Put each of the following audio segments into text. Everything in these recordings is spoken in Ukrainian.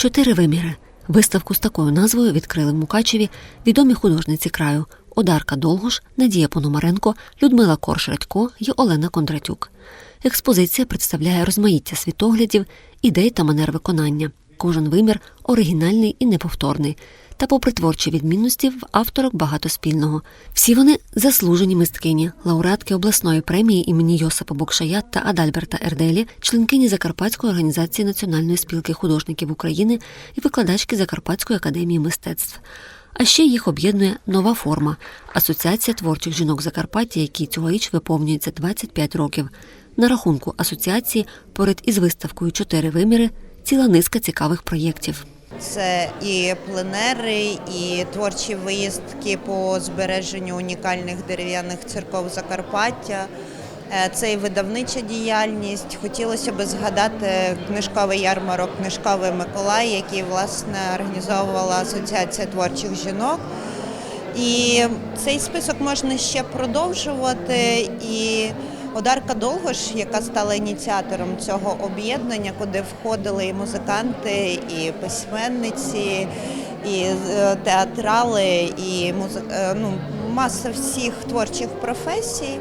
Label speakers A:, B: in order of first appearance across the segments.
A: Чотири виміри. Виставку з такою назвою відкрили в Мукачеві відомі художниці краю Одарка Долгош, Надія Пономаренко, Людмила Коршрадько і Олена Кондратюк. Експозиція представляє розмаїття світоглядів, ідей та манер виконання. Кожен вимір оригінальний і неповторний. Та, попри творчі відмінності, в авторок багато спільного. Всі вони заслужені мисткині, лауреатки обласної премії імені Йосипа Бокшая та Адальберта Ерделі, членкині Закарпатської організації Національної спілки художників України і викладачки Закарпатської академії мистецтв. А ще їх об'єднує нова форма Асоціація творчих жінок Закарпаття, якій цьогоріч виповнюється 25 років. На рахунку асоціації поряд із виставкою Чотири виміри ціла низка цікавих проєктів.
B: Це і пленери, і творчі виїздки по збереженню унікальних дерев'яних церков Закарпаття. Е, Це і видавнича діяльність. Хотілося б згадати книжковий ярмарок Книжковий Миколай, який власне організовувала Асоціація творчих жінок. І цей список можна ще продовжувати. І Одарка Долгош, яка стала ініціатором цього об'єднання, куди входили і музиканти, і письменниці, і е, театрали, і музи... е, ну, маса всіх творчих професій.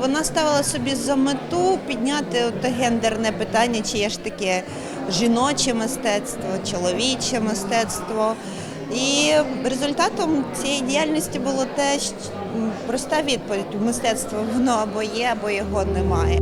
B: Вона ставила собі за мету підняти те гендерне питання, чи є ж таке жіноче мистецтво, чоловіче мистецтво. І результатом цієї діяльності було те, що проста відповідь: мистецтво воно або є, або його немає.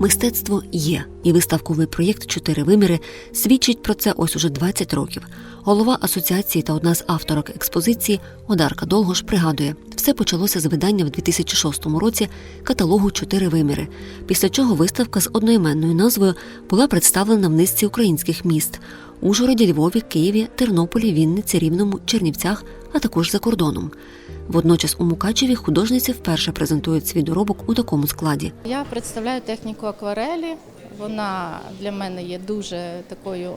A: Мистецтво є, і виставковий проєкт Чотири виміри свідчить про це ось уже 20 років. Голова асоціації та одна з авторок експозиції Одарка Долгош пригадує, все почалося з видання в 2006 році каталогу Чотири виміри. Після чого виставка з одноіменною назвою була представлена в низці українських міст Ужгороді, Львові, Києві, Тернополі, Вінниці, Рівному, Чернівцях, а також за кордоном. Водночас у Мукачеві художниці вперше презентують свій доробок у такому складі.
C: Я представляю техніку акварелі. Вона для мене є дуже такою е,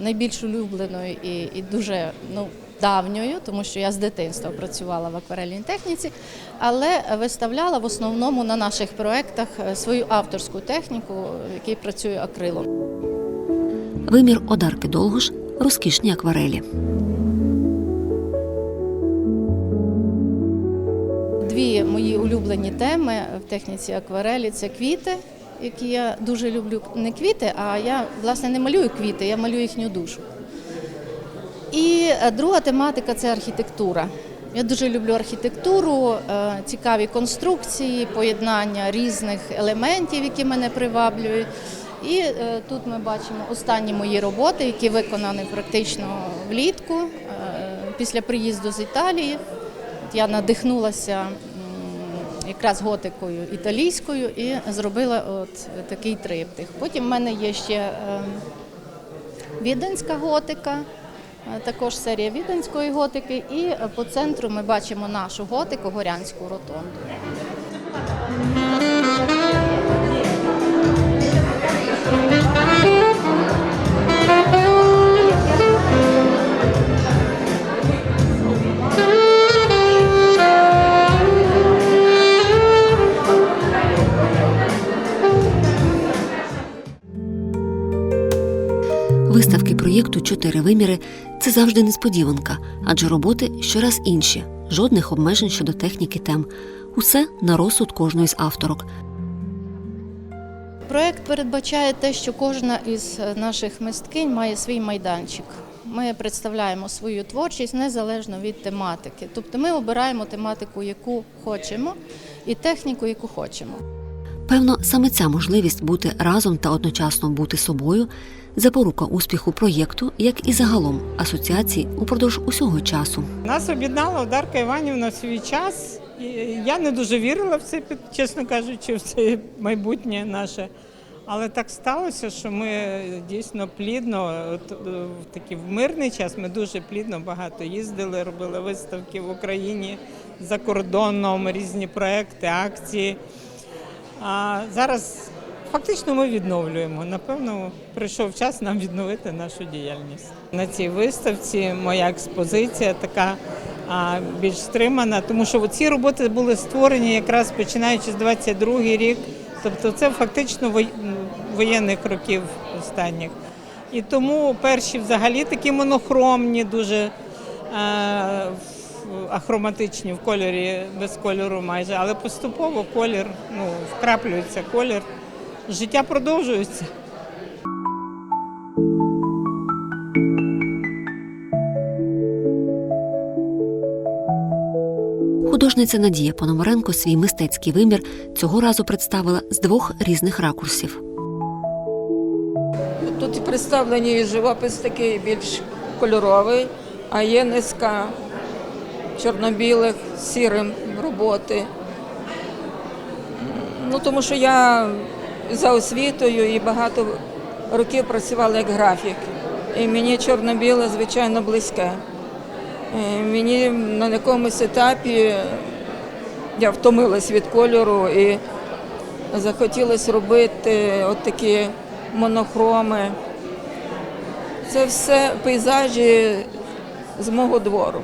C: найбільш улюбленою і, і дуже ну, давньою, тому що я з дитинства працювала в акварельній техніці, але виставляла в основному на наших проєктах е, свою авторську техніку, в якій працюю акрилом.
A: Вимір Одарки Долгош розкішні акварелі.
C: Дві мої улюблені теми в техніці акварелі це квіти, які я дуже люблю. Не квіти, а я власне не малюю квіти, я малюю їхню душу. І е, друга тематика це архітектура. Я дуже люблю архітектуру, е, цікаві конструкції, поєднання різних елементів, які мене приваблюють. І е, тут ми бачимо останні мої роботи, які виконані практично влітку після приїзду з Італії. Я надихнулася якраз готикою італійською і зробила от такий триптих. Потім в мене є ще е, віденська готика, е, також серія віденської готики. І по центру ми бачимо нашу готику горянську ротонду.
A: Чотири виміри це завжди несподіванка, адже роботи щораз інші, жодних обмежень щодо техніки тем. Усе на розсуд кожної з авторок.
C: Проект передбачає те, що кожна із е, наших мисткинь має свій майданчик. Ми представляємо свою творчість незалежно від тематики. Тобто ми обираємо тематику, яку хочемо, і техніку, яку хочемо.
A: Певно, саме ця можливість бути разом та одночасно бути собою запорука успіху проєкту, як і загалом асоціації упродовж усього часу.
D: Нас об'єднала Одарка Іванівна в свій час. Я не дуже вірила в це, чесно кажучи, в це майбутнє наше. Але так сталося, що ми дійсно плідно, от, е, в такий в мирний час ми дуже плідно багато їздили, робили виставки в Україні за кордоном, різні проекти, акції. А зараз фактично ми відновлюємо. Напевно, прийшов час нам відновити нашу діяльність. На цій виставці моя експозиція така більш стримана, тому що ці роботи були створені якраз починаючи з 22 рік. Тобто це фактично воєнних років останніх. І тому перші взагалі такі монохромні, дуже ахроматичні в кольорі, без кольору майже, але поступово колір, ну, вкраплюється колір. Життя продовжується.
A: Художниця Надія Пономаренко свій мистецький вимір цього разу представила з двох різних ракурсів.
E: Тут представлені живопис такий більш кольоровий, а є низка чорно-білих, сірим роботи. Ну, тому що я за освітою і багато років працювала як графік. І мені чорно-біле, звичайно, близьке. І мені на якомусь етапі я втомилась від кольору і захотілося робити от такі монохроми. Це все пейзажі з мого двору.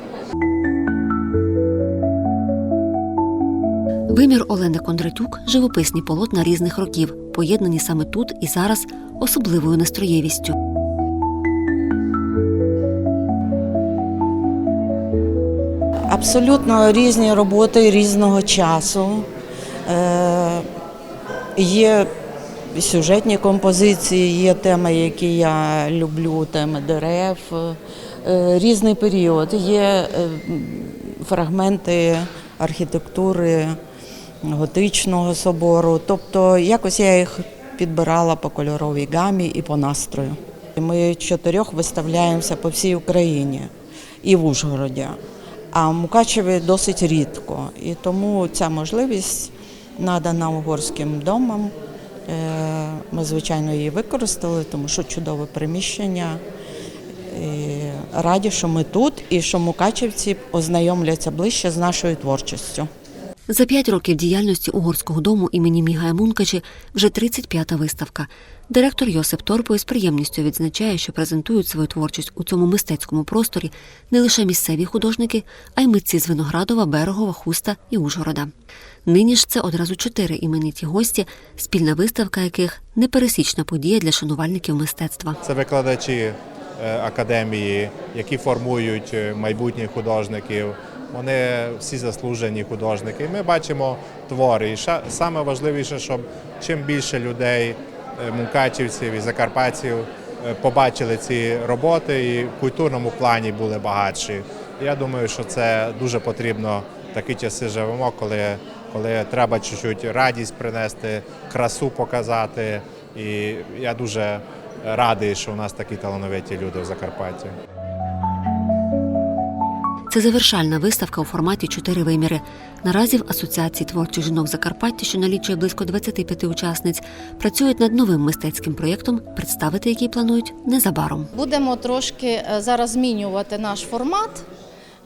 A: Вимір Олени Кондратюк живописні полотна різних років, поєднані саме тут і зараз особливою настроєвістю.
F: Абсолютно різні роботи різного часу. Е, Є сюжетні композиції, є теми, які я люблю, теми дерев, е, різний період. Є е, фрагменти архітектури готичного собору. Тобто якось я їх підбирала по кольоровій гамі і по настрою. Ми чотирьох виставляємося по всій Україні і в Ужгороді. А в Мукачеві досить рідко. І тому ця можливість надана угорським домам. Е, Ми, звичайно, її використали, тому що чудове приміщення. І раді, що ми тут і що мукачевці ознайомляться ближче з нашою творчістю.
A: За п'ять років діяльності угорського дому імені Мігая Мункачі вже 35-та виставка. Директор Йосип Торпой з приємністю відзначає, що презентують свою творчість у цьому мистецькому просторі не лише місцеві художники, а й митці з Виноградова, Берегова, Хуста і Ужгорода. Нині ж це одразу чотири імениті гості, спільна виставка яких непересічна подія для шанувальників мистецтва.
G: Це викладачі е, академії, які формують е, майбутніх художників. Вони всі заслужені художники. І Ми бачимо твори. І саме важливіше, щоб чим більше людей, е, мукачівців і закарпатців е, побачили ці роботи і в культурному плані були багатші. Я думаю, що це дуже потрібно такі часи живемо, коли, коли треба чуть-чуть радість принести, красу показати. І я дуже радий, що у нас такі талановиті люди в Закарпатті.
A: Це завершальна виставка у форматі чотири виміри. Наразі в Асоціації творчих жінок Закарпаття, що налічує близько 25 учасниць, працюють над новим мистецьким проєктом, представити який планують незабаром.
C: Будемо трошки е, зараз змінювати наш формат,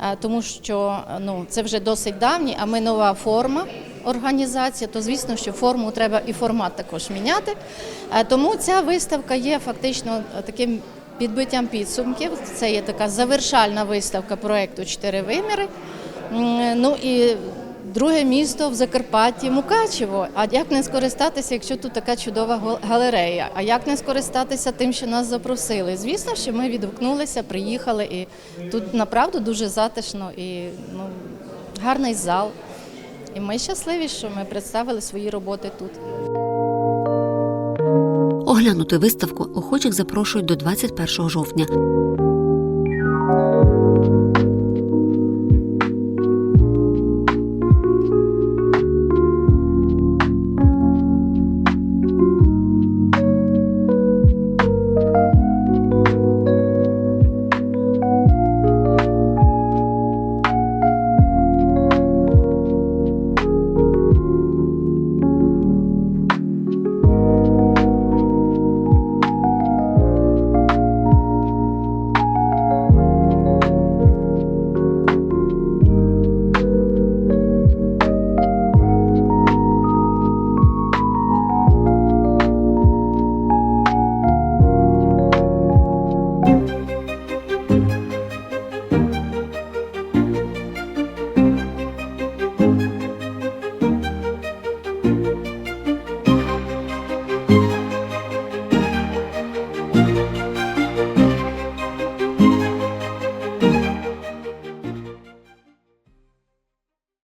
C: е, тому що е, ну, це вже досить давній, а ми нова форма організації, то звісно, що форму треба і формат також міняти. Тому ця виставка є фактично таким підбиттям підсумків. Це є така завершальна виставка проєкту Чотири виміри. Ну і друге місто в Закарпатті Мукачево. А як не скористатися, якщо тут така чудова галерея? А як не скористатися тим, що нас запросили? Звісно, що ми відгукнулися, приїхали, і тут направду дуже затишно і ну, гарний зал. І ми щасливі, що ми представили свої роботи тут.
A: Оглянути виставку охочих запрошують до 21 жовтня.